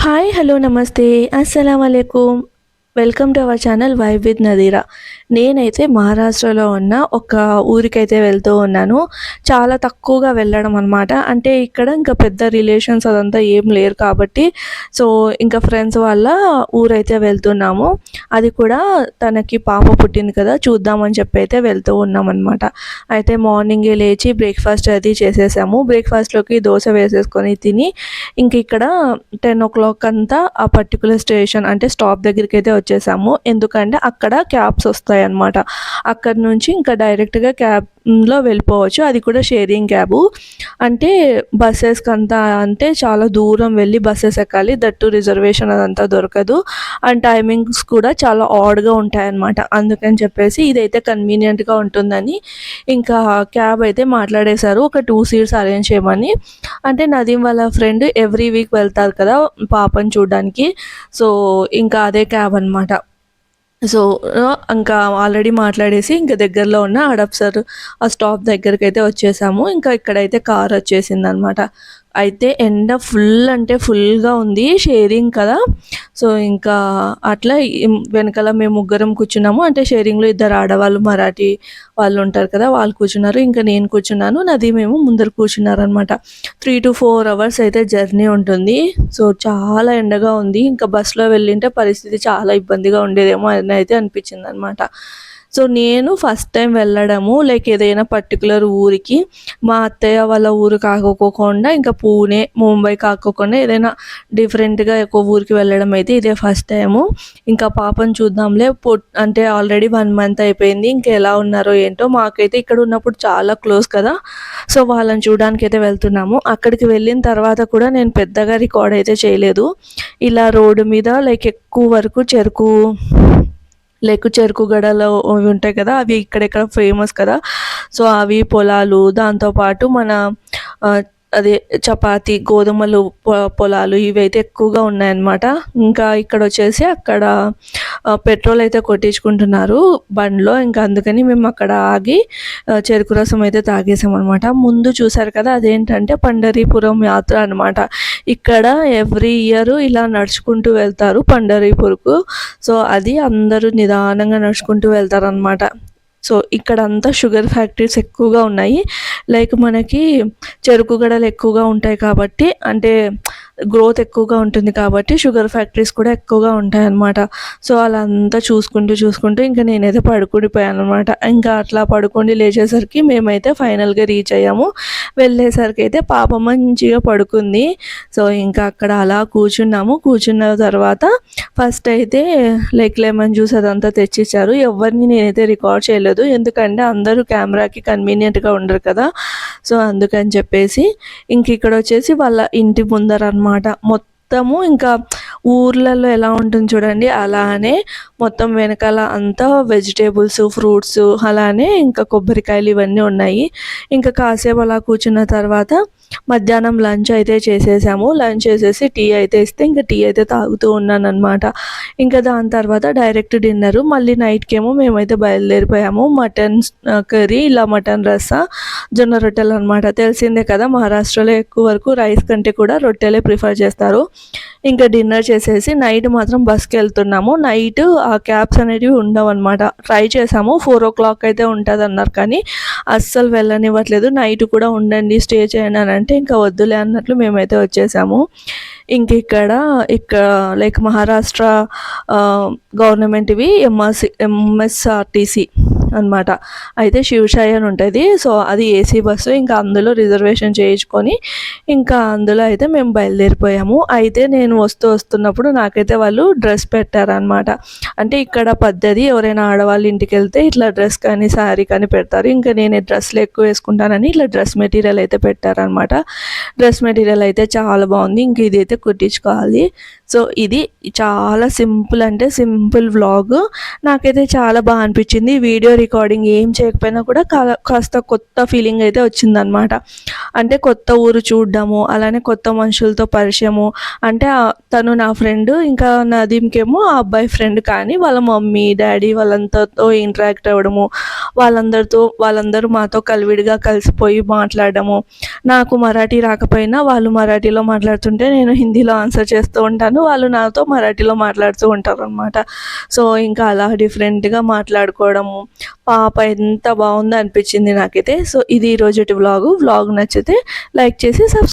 Hi hello నమస్తే అస్సలం అయికుం welcome to our channel vibe with Nadira నేనైతే మహారాష్ట్రలో ఉన్న ఒక ఊరికైతే వెళ్తూ ఉన్నాను. చాలా తక్కువగా వెళ్ళడం అనమాట అంటే ఇక్కడ ఇంకా పెద్ద రిలేషన్స్ అదంతా ఏం లేరు కాబట్టి సో ఇంకా ఫ్రెండ్స్ వాళ్ళ ఊరైతే వెళ్తున్నాము. అది కూడా తనకి పాప పుట్టింది కదా చూద్దామని చెప్పి అయితే వెళ్తూ ఉన్నాం అనమాట అయితే మార్నింగే లేచి బ్రేక్ఫాస్ట్ అది చేసేసాము. బ్రేక్ఫాస్ట్లోకి దోశ వేసేసుకొని తిని ఇంక ఇక్కడ టెన్ ఓ క్లాక్ అంతా ఆ పర్టికులర్ స్టేషన్ అంటే స్టాప్ దగ్గరికి అయితే వచ్చేసాము. ఎందుకంటే అక్కడ క్యాబ్స్ వస్తాయి అన్నమాట అక్కడ నుంచి ఇంకా డైరెక్ట్గా క్యాబ్ లో వెళ్ళిపోవచ్చు. అది కూడా షేరింగ్ క్యాబు. అంటే బస్సెస్కి అంతా అంటే చాలా దూరం వెళ్ళి బస్సెస్ ఎక్కాలి. దట్టు రిజర్వేషన్ అదంతా దొరకదు. అండ్ టైమింగ్స్ కూడా చాలా ఆడ్గా ఉంటాయన్నమాట. అందుకని చెప్పేసి ఇదైతే కన్వీనియంట్గా ఉంటుందని ఇంకా క్యాబ్ అయితే మాట్లాడేశారు. ఒక టూ సీట్స్ అరేంజ్ చేయమని. అంటే నదీం వాళ్ళ ఫ్రెండ్ ఎవ్రీ వీక్ వెళ్తారు కదా పాపని చూడడానికి. సో ఇంకా అదే క్యాబ్ అనమాట సో ఇంకా ఆల్రెడీ మాట్లాడేసి ఇంకా దగ్గరలో ఉన్న అడప్సర్ ఆ స్టాప్ దగ్గరికి అయితే వచ్చేసాము. ఇంకా ఇక్కడైతే కార్ వచ్చేసింది అనమాట అయితే ఎండ ఫుల్ అంటే ఫుల్గా ఉంది షేరింగ్ కదా. సో ఇంకా అట్లా వెనకాల మేము ముగ్గురం కూర్చున్నాము. అంటే షేరింగ్లో ఇద్దరు ఆడవాళ్ళు మరాఠీ వాళ్ళు ఉంటారు కదా వాళ్ళు కూర్చున్నారు. ఇంకా నేను కూర్చున్నాను నది మేము ముందర కూర్చున్నారు అనమాట త్రీ టు ఫోర్ అవర్స్ అయితే జర్నీ ఉంటుంది. సో చాలా ఎండగా ఉంది. ఇంకా బస్సులో వెళ్ళింటే పరిస్థితి చాలా ఇబ్బందిగా ఉండేదేమో అని అయితే అనిపించింది అనమాట సో నేను ఫస్ట్ టైం వెళ్ళడము లైక్ ఏదైనా పర్టికులర్ ఊరికి మా అత్తయ్య వాళ్ళ ఊరు కాకపోకుండా ఇంకా పూణే ముంబై కాకోకుండా ఏదైనా డిఫరెంట్గా ఎక్కువ ఊరికి వెళ్ళడం అయితే ఇదే ఫస్ట్ టైము ఇంకా పాపను చూద్దాంలే అంటే ఆల్రెడీ వన్ మంత్ అయిపోయింది ఇంకా ఎలా ఉన్నారో ఏంటో మాకైతే ఇక్కడ ఉన్నప్పుడు చాలా క్లోజ్ కదా. సో వాళ్ళని చూడడానికి అయితే వెళ్తున్నాము. అక్కడికి వెళ్ళిన తర్వాత కూడా నేను పెద్దగా రికార్డ్ అయితే చేయలేదు. ఇలా రోడ్డు మీద లైక్ ఎక్కువ వరకు చెరుకు లేకు చెరుకు గడలు అవి ఉంటాయి కదా అవి ఇక్కడెక్కడ ఫేమస్ కదా. సో అవి పొలాలు దాంతోపాటు మన అదే చపాతి గోధుమలు పొలాలు ఇవైతే ఎక్కువగా ఉన్నాయన్నమాట. ఇంకా ఇక్కడ వచ్చేసి అక్కడ పెట్రోల్ అయితే కొట్టించుకుంటున్నారు బండ్లో. ఇంకా అందుకని మేము అక్కడ ఆగి చెరుకు రసం అయితే తాగేసాం అనమాట ముందు చూసారు కదా అదేంటంటే పండరీపురం యాత్ర అనమాట ఇక్కడ ఎవ్రీ ఇయర్ ఇలా నడుచుకుంటూ వెళ్తారు పండరీపూర్కు. సో అది అందరూ నిదానంగా నడుచుకుంటూ వెళ్తారనమాట సో ఇక్కడ అంతా షుగర్ ఫ్యాక్టరీస్ ఎక్కువగా ఉన్నాయి. లైక్ మనకి చెరుకు గడలు ఎక్కువగా ఉంటాయి కాబట్టి అంటే గ్రోత్ ఎక్కువగా ఉంటుంది కాబట్టి షుగర్ ఫ్యాక్టరీస్ కూడా ఎక్కువగా ఉంటాయి అన్నమాట సో అలా అంతా చూసుకుంటూ చూసుకుంటూ ఇంకా నేనైతే పడుకుండిపోయాను అనమాట ఇంకా అట్లా పడుకోండి లేచేసరికి మేమైతే ఫైనల్గా రీచ్ అయ్యాము. వెళ్ళేసరికి అయితే పాప మంచిగా పడుకుంది. సో ఇంకా అక్కడ అలా కూర్చున్నాము. కూర్చున్న తర్వాత ఫస్ట్ అయితే లైక్ లెమన్ జ్యూస్ అదంతా తెచ్చిచ్చారు. ఎవరిని నేనైతే రికార్డ్ చేయలేదు. ఎందుకంటే అందరూ కెమెరాకి కన్వీనియంట్గా ఉండరు కదా. సో అందుకని చెప్పేసి ఇంక ఇక్కడ వచ్చేసి వాళ్ళ ఇంటి ముందర అనమాట మొత్తము ఇంకా ఊర్లలో ఎలా ఉంటుంది చూడండి అలానే మొత్తం వెనకాల అంతా వెజిటేబుల్స్ ఫ్రూట్స్ అలానే ఇంకా కొబ్బరికాయలు ఇవన్నీ ఉన్నాయి. ఇంకా కాసేపు అలా కూర్చున్న తర్వాత మధ్యాహ్నం లంచ్ అయితే చేసేసాము. లంచ్ చేసేసి టీ అయితే ఇస్తే ఇంకా టీ అయితే తాగుతూ ఉన్నాను అనమాట ఇంకా దాని తర్వాత డైరెక్ట్ డిన్నర్. మళ్ళీ నైట్కేమో మేమైతే బయలుదేరిపోయాము. మటన్ కర్రీ ఇలా మటన్ రస జొన్న రొట్టెలు అనమాట తెలిసిందే కదా మహారాష్ట్రలో ఎక్కువ వరకు రైస్ కంటే కూడా రొట్టెలే ప్రిఫర్ చేస్తారు. ఇంకా డిన్నర్ చేసేసి నైట్ మాత్రం బస్కి వెళ్తున్నాము. నైట్ ఆ క్యాబ్స్ అనేటివి ఉండవు అనమాట ట్రై చేసాము. ఫోర్ ఓ క్లాక్ అయితే ఉంటుంది అన్నారు కానీ అస్సలు వెళ్ళనివ్వట్లేదు. నైట్ కూడా ఉండండి స్టే చేయండి అని అంటే ఇంకా వద్దులే అన్నట్లు మేమైతే వచ్చేసాము. ఇంక ఇక్కడ ఇక్కడ లైక్ మహారాష్ట్ర గవర్నమెంట్వి ఎంఆర్సి ఎంఎస్ఆర్టీసీ అనమాట అయితే శివశాయి అని ఉంటుంది. సో అది ఏసీ బస్సు. ఇంకా అందులో రిజర్వేషన్ చేయించుకొని ఇంకా అందులో అయితే మేము బయలుదేరిపోయాము. అయితే నేను వస్తూ వస్తున్నప్పుడు నాకైతే వాళ్ళు డ్రెస్ పెట్టారనమాట అంటే ఇక్కడ పద్ధతి ఎవరైనా ఆడవాళ్ళ ఇంటికి వెళ్తే ఇట్లా డ్రెస్ కానీ శారీ కానీ పెడతారు. ఇంకా నేను డ్రెస్లు ఎక్కువ వేసుకుంటానని ఇట్లా డ్రెస్ మెటీరియల్ అయితే పెట్టారనమాట డ్రెస్ మెటీరియల్ అయితే చాలా బాగుంది. ఇంక ఇది అయితే కుట్టించుకోవాలి. సో ఇది చాలా సింపుల్ అంటే సింపుల్ వ్లాగ్. నాకైతే చాలా బాగా అనిపించింది. వీడియో రికార్డింగ్ ఏం చేయకపోయినా కూడా కా- కాస్త కొత్త ఫీలింగ్ అయితే వచ్చిందనమాట అంటే కొత్త ఊరు చూడడము అలానే కొత్త మనుషులతో పరిచయము. అంటే తను నా ఫ్రెండ్ ఇంకా నదీంకేమో ఆ అబ్బాయి ఫ్రెండ్ కానీ వాళ్ళ మమ్మీ డాడీ వాళ్ళంతతో ఇంటరాక్ట్ అవ్వడము. వాళ్ళందరితో వాళ్ళందరూ మాతో కలివిడిగా కలిసిపోయి మాట్లాడడము. నాకు మరాఠీ రాకపోయినా వాళ్ళు మరాఠీలో మాట్లాడుతుంటే నేను హిందీలో ఆన్సర్ చేస్తూ ఉంటాను. వాళ్ళు నాతో మరాఠీలో మాట్లాడుతూ ఉంటారు అనమాట సో ఇంకా అలా డిఫరెంట్గా మాట్లాడుకోవడము. పాప ఎంత బాగుందో అనిపించింది నాకైతే. సో ఇది ఈరోజు వ్లాగు వ్లాగ్ నచ్చితే లైక్ చేసి సబ్స్క్రైబ్